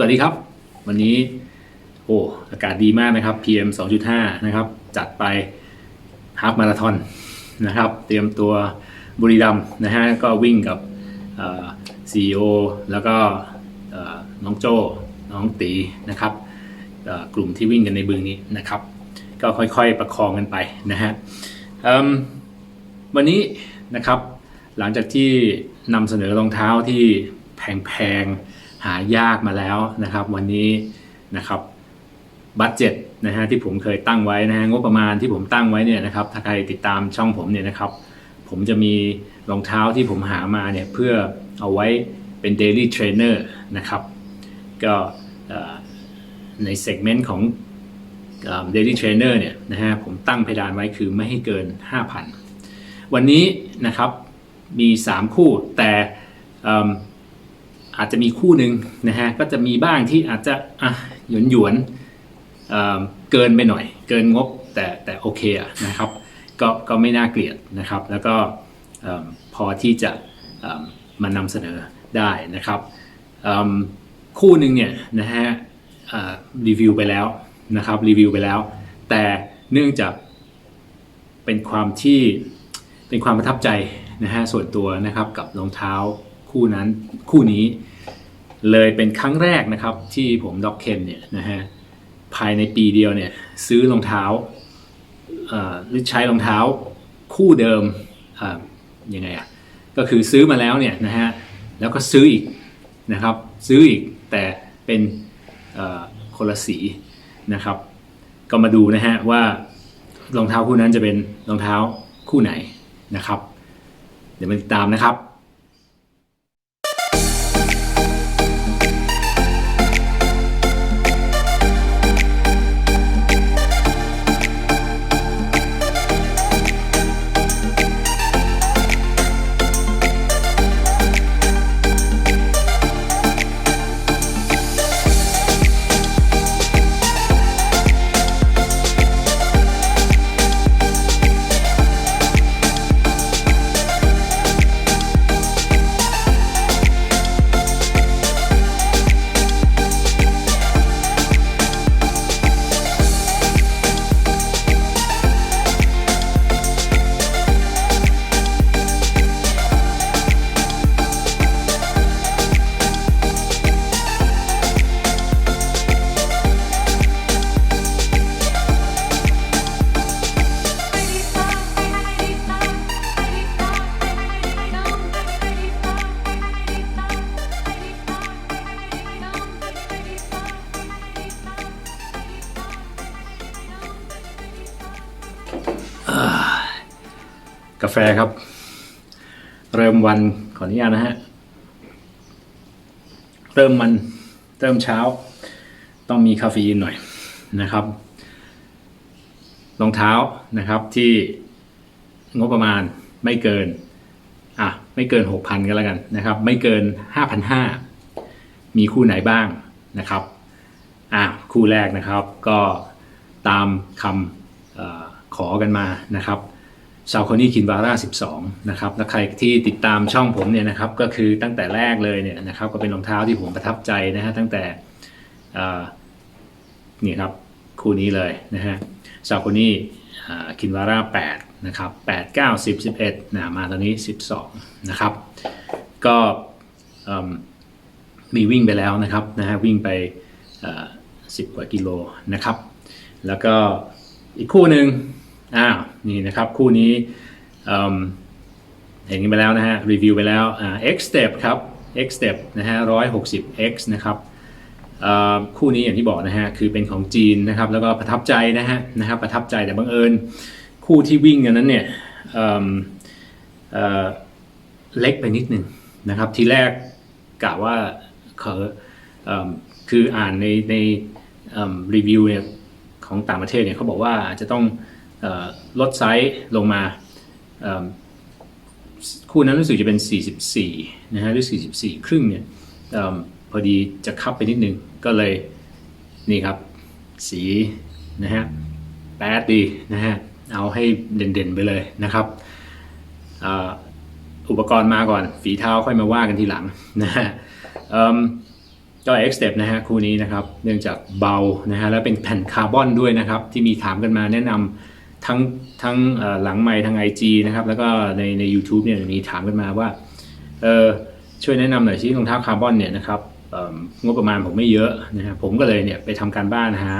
สวัสดีครับ วันนี้โอ้อากาศดีมากนะครับ PM 2.5 นะครับ จัดไปฮาฟมาราธอนนะครับ เตรียมตัวบุรีรัมนะฮะก็วิ่งกับซีอีโอแล้วก็น้องโจ้น้องตีนะครับกลุ่มที่วิ่งกันในบึงนี้นะครับ ก็ค่อยๆประคองกันไปนะฮะวันนี้นะครับหลังจากที่นำเสนอรองเท้าที่แพงๆ หายากมาแล้วนะครับ วันนี้นะครับบัตเจ็ตนะฮะที่ผมเคยตั้งไว้นะฮะงบประมาณที่ผมตั้งไว้เนี่ยนะครับ ถ้าใครติดตามช่องผมเนี่ยนะครับ ผมจะมีรองเท้าที่ผมหามาเนี่ยเพื่อเอาไว้เป็น daily trainer นะครับ ก็ในเซกเมนต์ของเอ่อ daily trainer เนี่ยนะฮะผมตั้งเพดานไว้คือไม่ให้เกิน 5,000 วันนี้นะครับมี 3 คู่แต่ อาจจะมีคู่หนึ่งนะฮะก็จะมีบ้างที่อาจจะอะหยวนหยวนเเกินไปหน่อย เกินงบแต่แต่โอเคอะนะครับก็ก็ไม่น่าเกลียดนะครับ แล้วก็พอที่จะมานำเสนอได้นะครับคู่หนึ่งเนี่ยนะฮะรีวิวไปแล้วนะครับรีวิวไปแล้ว แต่เนื่องจากเป็นความที่เป็นความประทับใจนะฮะส่วนตัวนะครับกับรองเท้าคู่นั้นคู่นี้ เลยเป็นครั้งแรกนะครับที่ผมด็อกเคนเนี่ยนะฮะภายในปีเดียวเนี่ยซื้อรองเท้าหรือใช้รองเท้าคู่เดิมยังไงอะก็คือซื้อมาแล้วเนี่ยนะฮะแล้วก็ซื้ออีกนะครับซื้ออีกแต่เป็นคนละสีนะครับ ก็มาดูนะฮะว่ารองเท้าคู่นั้นจะเป็นรองเท้าคู่ไหนนะครับ เดี๋ยวมาติดตามนะครับ กาแฟครับ เริ่มวันขออนุญาตนะฮะ เริ่มมันเริ่มเช้า ต้องมีคาเฟอีนหน่อยนะครับรองเท้านะครับที่งบประมาณไม่เกินอะไม่เกิน 6,000ก็แล้วกันนะครับ ไม่เกิน 5,500 มีคู่ไหนบ้างนะครับอะคู่แรกนะครับก็ตามคำอขอกันมานะครับ ชาวคนี่คินวาร่า12 นะครับ และใครที่ติดตามช่องผมเนี่ยนะครับ ก็คือตั้งแต่แรกเลยเนี่ยนะครับ ก็เป็นรองเท้าที่ผมประทับใจนะฮะตั้งแต่อ่อนี่ครับ คู่นี้เลยนะฮะชาวคนี่คินวาร่า8นะครับ8 9 10 11นะมาตอนนี้ 12 นะครับ ก็มีวิ่งไปแล้วนะครับนะฮะวิ่งไปเอ่อ10 กว่ากิโลนะครับ แล้วก็อีกคู่หนึ่ง อ้าวนี่นะครับ คู่นี้เห็นกันไปแล้วนะฮะ รีวิวไปแล้วอ่า X Step ครับ X Step นะฮะ160 X นะครับเอ่อคู่นี้อย่างที่บอกนะฮะคือเป็นของจีนนะครับแล้วก็ประทับใจนะฮะนะครับประทับใจแต่บังเอิญ คู่ที่วิ่งกันนั้นเนี่ยเเเล็กไปนิดนึงนะครับทีแรกกะว่าเขาเคืออ่านในในรีวิวเนี่ยของต่างประเทศเนี่ยเขาบอกว่าจะต้อง ลดไซส์ลงมาคู่นั้นรู้สึกจะเป็น 44 นะฮะหรือ 44 ครึ่งเนี่ยอพอดีจะคับไปนิดนึง ก็เลยนี่ครับ สีนะฮะแปดดีนะฮะ เอาให้เด่นๆไปเลยนะครับอ,อุปกรณ์มาก่อน ฝีเท้าค่อยมาว่ากันทีหลังนะฮะเอิ่มก็ X Step นะฮะคู่นี้นะครับ เนื่องจากเบานะฮะ แล้วเป็นแผ่นคาร์บอนด้วยนะครับ ที่มีถามกันมาแนะนำ ทั้งทั้งหลังไมค์ทาง IG นะครับ แล้วก็ในใน YouTube เนี่ยมีถามกันมาว่าเออช่วยแนะนำหน่อยที่รองเท้าคาร์บอนเนี่ยนะครับงบประมาณผมไม่เยอะนะฮะผมก็เลยเนี่ยไปทำการบ้านหา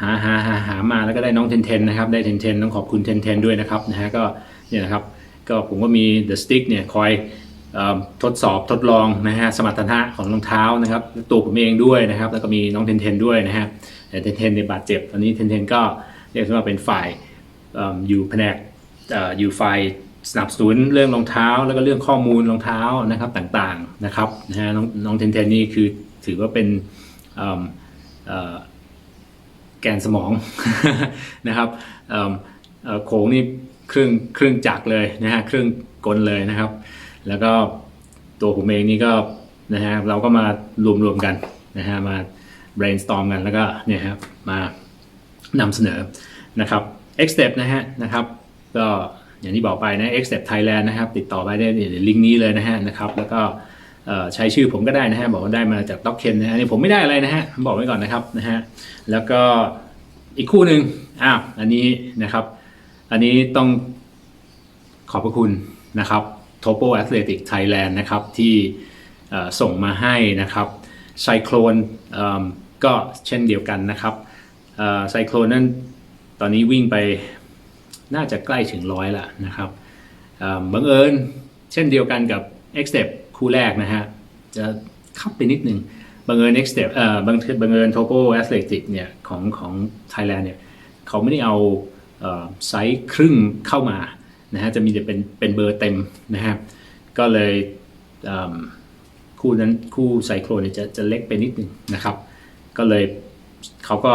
หาหาหาหามาแล้วก็ได้น้องเทนเทนนะครับได้เทนเทนต้องขอบคุณเทนเทนด้วยนะครับนะฮะก็เนี่ยนะครับก็ผมก็มี The Stick เนี่ยคอยออทดสอบทดลองนะฮะสมรรถนะของรองเท้านะครับตัวผมเองด้วยนะครับ แล้วก็มีน้องเทนเทนด้วยนะฮะแต่เทนเทนในยบาดเจ็บตอนนี้เทนเทนก็เรียกว่าเป็นฝ่าย อยู่แผนกอยู่ฝ่ายสนับสนุนเรื่องรองเท้า แล้วก็เรื่องข้อมูลรองเท้านะครับต่างๆนะครับนะฮะน้องน้องเทนเทนนี่คือถือว่าเป็นแกนสมองนะครับโขงนี่เครื่องเครื่องจักรเลยนะฮะเครื่องกลเลยนะครับ แล้วก็ตัวผมเองนี่ก็นะฮะเราก็มารวมๆกันนะฮะมา brainstorm กันแล้วก็เนี่ยครับมานำเสนอนะครับ X Step นะฮะนะครับก็อย่างที่บอกไปนะ X Step Thailand นะครับ ติดต่อไปได้ในลิงก์นี้เลยนะฮะนะครับ แล้วก็ใช้ชื่อผมก็ได้นะฮะบอกว่าได้มาจาก d o c k e n นะฮะอันนี่ผมไม่ได้อะไรนะฮะบอกไว้ก่อนนะครับนะฮะแล้วก็อีกคู่หนึ่งอ้าวอันนี้นะครับ อันนี้ต้องขอบพระคุณนะครับ Topo Athletic Thailand นะครับที่ส่งมาให้นะครับไซโคลนก็เช่นเดียวกันนะครับไซโคลนนั้น ตอนนี้วิ่งไปน่าจะใกล้ถึงร้อยละนะครับบังเอิญเช่นเดียวกันกับ X Step คู่แรกนะฮะจะขับไปนิดนึงบังเอิญ X Step เอ่อบังบังเอิญ Topo Athletic เนี่ยของของ Thailand เนี่ยเขาไม่ได้เอาไซส์ครึ่งเข้ามานะฮะจะมีแต่เป็นเป็นเบอร์เต็มนะฮะก็เลยเคู่นั้นคู่ไซโครเนี่ยจะจะเล็กไปนิดนึงนะครับ ก็เลยเขาก็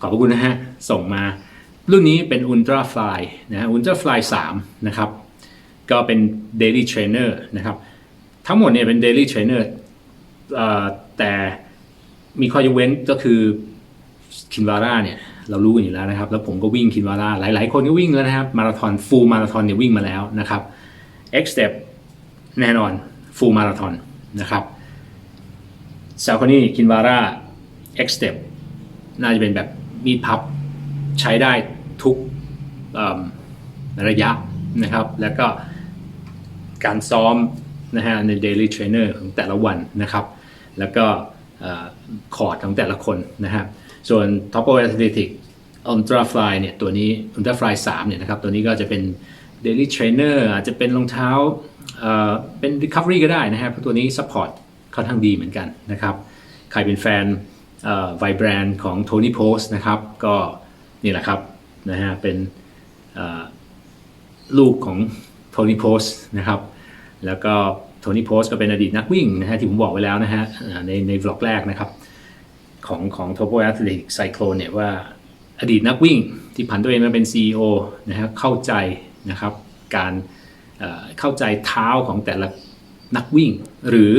ขอบพระคุณนะฮะส่งมา รุ่นนี้เป็น Ultra Fly นะฮะ Ultra Fly 3 นะครับ ก็เป็น Daily Trainer นะครับ ทั้งหมดเนี่ยเป็น Daily Trainer เอ่อแต่มีข้อยกเว้นก็คือคินวาร่าเนี่ยเรารู้กันอยู่แล้วนะครับ แล้วผมก็วิ่งคินวาร่าหลาย ๆ คนก็วิ่งแล้วนะครับมาราธอนฟูลมาราธอนเนี่ยวิ่งมาแล้วนะครับ X Step แน่นอนฟูลมาราธอนนะครับซาคอนี่คินวาร่า X Step น่าจะเป็นแบบมีพับใช้ได้ ทุกระยะนะครับ แล้วก็การซ้อมนะฮะใน Daily Trainer ของแต่ละวันนะครับ แล้วก็เอ่อคอร์ดของแต่ละคนนะครับส่วน Topo Athletic Ultra Fly เนี่ยตัวนี้ Ultra Fly 3เนี่ยนะครับตัวนี้ก็จะเป็น Daily Trainer อาจจะเป็นรองเท้าเป็น Recovery ก็ได้นะครับเพราะตัวนี้ Support ค่อนข้างดีเหมือนกันนะครับ ใครเป็นแฟนไวแบรนด์ของ Tony Post นะครับ ก็นี่แหละครับ นะฮะเป็นลูกของ Tony Post นะครับ แล้วก็ Tony Post ก็เป็นอดีตนักวิ่งนะฮะที่ผมบอกไว้แล้วนะฮะในในวล็อกแรกนะครับ ของของ Topo Athletic Cyclone เนี่ยว่าอดีตนักวิ่งที่ผันตัวเองมาเป็น CEO นะฮะเข้าใจนะครับการเข้าใจเท้าของแต่ละนักวิ่ง หรือ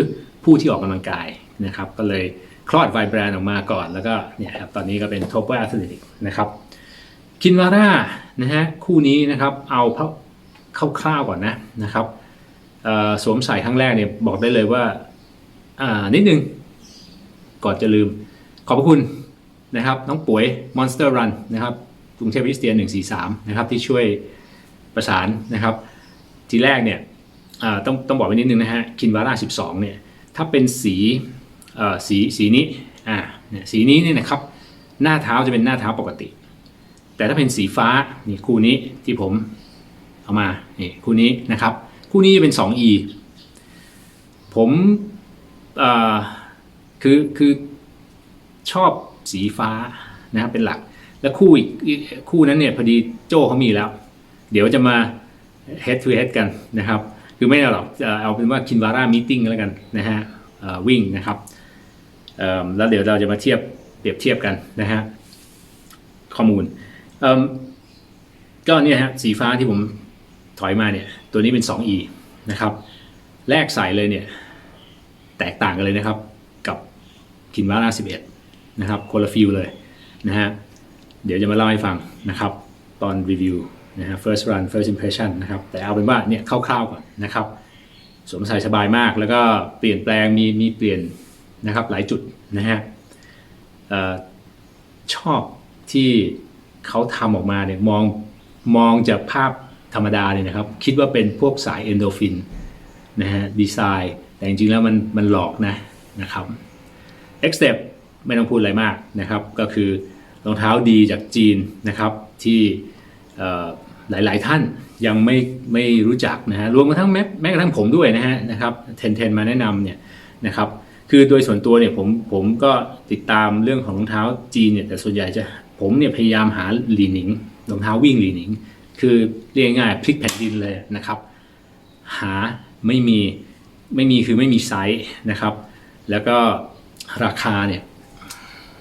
ผู้ที่ออกกำลังกายนะครับ ก็เลยคลอดไวแบรนด์ออกมาก่อน แล้วก็เนี่ยครับตอนนี้ก็เป็น Topo Athletic นะครับ คินวาร่านะฮะคู่นี้นะครับเอาคร่าวๆก่อนนะนะครับสวมใส่ครั้งแรกเนี่ยบอกได้เลยว่าอ่านิดนึงก่อนจะลืม ขอบพระคุณนะครับน้องป่วย Monster Run นะครับกรุงเทพคริสเตียน 143 นะครับที่ช่วยประสานนะครับ ทีแรกเนี่ยต้องต้องบอกไว้นิดนึงนะฮะคินวาร่า 12 เนี่ยถ้าเป็นสีสีสีนี้อ่าสีนี้เนี่ยนะครับหน้าเท้าจะเป็นหน้าเท้าปกติ แต่ถ้าเป็นสีฟ้านี่คู่นี้ที่ผมเอามานี่คู่นี้นะครับ คู่นี้จะเป็น 2e ผมคือคือชอบสีฟ้านะครับเป็นหลัก แล้วคู่อีกคู่นั้นเนี่ยพอดีโจ้เขามีแล้ว เดี๋ยวจะมา head to head กันนะครับ คือไม่เอาหรอกจะเอาเป็นว่าคินวาร่ามีติ้งแล้วกันนะฮะวิ่งนะครับแล้วเดี๋ยวเราจะมาเทียบเปรียบเทียบกันนะฮะข้อมูล ก็เนี่ยฮะสีฟ้าที่ผมถอยมาเนี่ย ตัวนี้เป็น 2e นะครับแรกใส่เลยเนี่ย แตกต่างกันเลยนะครับ กับคินวาร่า11 นะครับคนละฟิลเลยนะฮะเดี๋ยวจะมาเล่าให้ฟังนะครับ ตอนรีวิวนะฮะ first run first impression นะครับ แต่เอาเป็นว่าเนี่ยคร่าวๆก่อนนะครับ สวมใส่สบายมาก แล้วก็เปลี่ยนแปลงมีมีเปลี่ยนนะครับหลายจุดนะฮะออชอบที่ เขาทำออกมาเนี่ยมองมองจากภาพธรรมดาเนี่ยนะครับ คิดว่าเป็นพวกสายเอนโดฟินนะฮะดีไซน์ แต่จริงๆแล้วมันมันหลอกนะนะครับ X Step ไม่ต้องพูดอะไรมากนะครับ ก็คือรองเท้าดีจากจีนนะครับที่หลายๆท่านยังไม่ไม่รู้จักนะฮะรวมกระทั่งแม้แม้กระทั่งผมด้วยนะฮะนะครับเทนเทนมาแนะนำเนี่ยนะครับคือโดยส่วนตัวเนี่ยผมผมก็ติดตามเรื่องของรองเท้าจีนเนี่ยแต่ส่วนใหญ่จะ ผมเนี่ยพยายามหาหลีหนิงรองเท้าวิ่งหลีหนิง คือเรียกง่ายพลิกแผ่นดินเลยนะครับ หาไม่มีไม่มีคือไม่มีไซส์นะครับ แล้วก็ราคาเนี่ย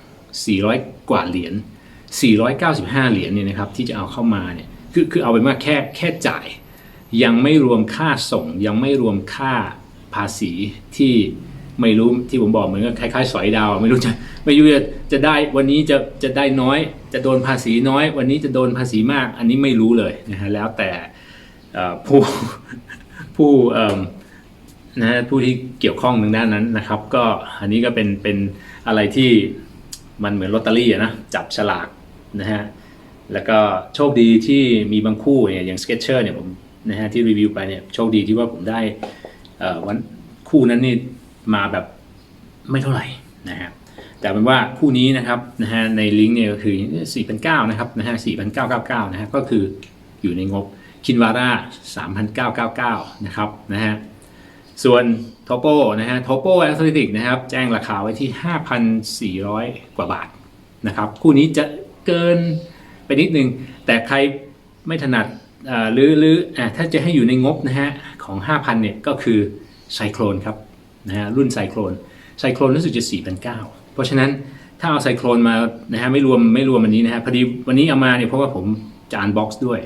400 กว่าเหรียญ 495 เหรียญเนี่ยนะครับที่จะเอาเข้ามาเนี่ยคือคือเอาเป็นว่าแค่แค่จ่าย ยังไม่รวมค่าส่ง ยังไม่รวมค่าภาษีที่ไม่รู้ที่ผมบอกเหมือนกับคล้ายๆ สอยดาว ไม่รู้จะ ไม่รู้จะจะได้วันนี้จะจะได้น้อย จะโดนภาษีน้อย วันนี้จะโดนภาษีมาก อันนี้ไม่รู้เลยนะฮะแล้วแต่ผู้ผู้นะฮะผู้ที่เกี่ยวข้องทางด้านนั้นนะครับ ก็อันนี้ก็เป็นเป็นอะไรที่มันเหมือนลอตเตอรี่อะนะจับฉลากนะฮะแล้วก็โชคดีที่มีบางคู่เนี่ยอย่าง Sketcher เนี่ยผมนะฮะที่รีวิวไปเนี่ยโชคดีที่ว่าผมได้อ่อวันคู่นั้นนี่มาแบบไม่เท่าไหร่นะฮะ แต่เป็นว่าคู่นี้นะครับนะฮะในลิงก์เนี่ยก็คือ 4,900นะครับนะฮะ4,999นะฮะก็คืออยู่ในงบคินวาร่า3,999นะครับนะฮะส่วน t o p o นะฮะ t o p o a t h l e t i c นะครับแจ้งราคาไว้ที่ 5,400 กว่าบาทนะครับคู่นี้จะเกินไปนิดนึง แต่ใครไม่ถนัดหรือหรืออถ้าจะให้อยู่ในงบนะฮะของ 5,000เนี่ยก็คือไซโครนครับนะฮะรุ่นไซโครนไซโครนรู้สึกจะ4,900 เพราะฉะนั้นถ้าเอาไซโครนมานะฮะไม่รวมไม่รวมอันนี้นะฮะพอดีวันนี้เอามาเนี่ยเพราะว่าผมจะอันบ็อกซ์ด้วย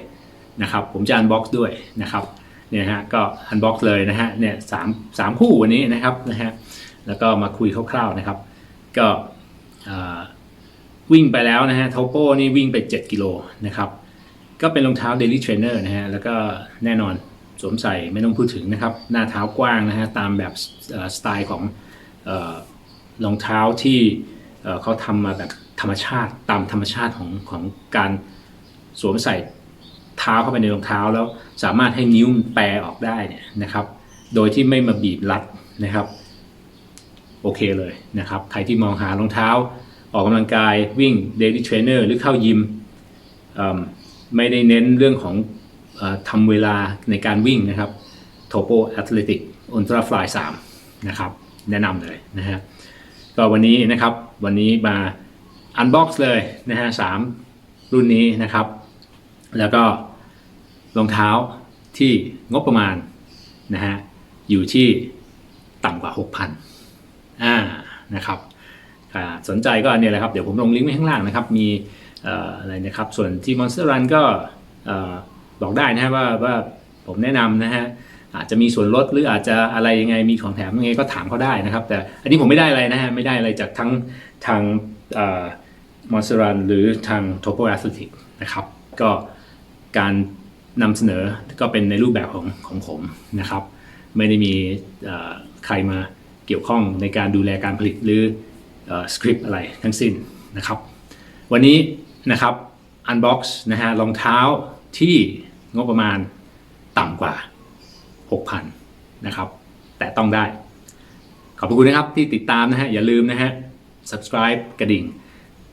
นะครับผมจะอันบ็อกซ์ด้วยนะครับเนี่ยฮะก็อันบ็อกซ์เลยนะฮะเนี่ยสามสามคู่วันนี้นะครับนะฮะแล้วก็มาคุยคร่าวๆนะครับ ก็วิ่งไปแล้วนะฮะทโป้นี่วิ่งไป 7 กิโลนะครับก็เป็นรองเท้า Daily Trainer นะฮะแล้วก็แน่นอนสวมใส่ไม่ต้องพูดถึงนะครับ หน้าเท้ากว้างนะฮะตามแบบสไตล์ของ รองเท้าที่เขาทำมาแบบธรรมชาติตามธรรมชาติของของการสวมใส่เท้าเข้าไปในรองเท้าแล้วสามารถให้นิ้วแปรออกได้เนี่ยนะครับ โดยที่ไม่มาบีบรัดนะครับ โอเคเลยนะครับ ใครที่มองหารองเท้า ออกกำลังกายวิ่ง daily trainer หรือเข้ายิมไม่ได้เน้นเรื่องของอทำเวลาในการวิ่งนะครับ Topo Athletic Ultra Fly 3นะครับ แนะนำเลยนะฮะ ก็วันนี้นะครับวันนี้มา unbox เลยนะฮะสามรุ่นนี้นะครับ แล้วก็รองเท้าที่งบประมาณนะฮะอยู่ที่ต่ำกว่า 6,000อ่านะครับสนใจก็เนี่ยแหละครับ เดี๋ยวผมลงลิงก์ไว้ข้างล่างนะครับ มีอะไรนะครับ ส่วนที่ Monster Run ก็บอกได้นะฮะว่าว่าผมแนะนำนะฮะ อาจจะมีส่วนลดหรืออาจจะอะไรยังไงมีของแถมยังไงก็ถามเขาได้นะครับ แต่อันนี้ผมไม่ได้อะไรนะฮะไม่ได้อะไรจากทั้งทางเอ่อ Monster Run หรือทาง Topo Athletic นะครับ ก็การนำเสนอก็เป็นในรูปแบบของของผมนะครับ ไม่ได้มีใครมาเกี่ยวข้องในการดูแลการผลิตหรือสคริปต์อะไรทั้งสิ้นนะครับ วันนี้นะครับ Unbox นะฮะรองเท้าที่งบประมาณต่ำกว่า 6,000นะครับ แต่ต้องได้ ขอบคุณนะครับที่ติดตามนะฮะ อย่าลืมนะฮะ subscribe กระดิ่ง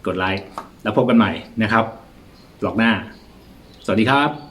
กดไลค์ แล้วพบกันใหม่นะครับบล็อกหน้า สวัสดีครับ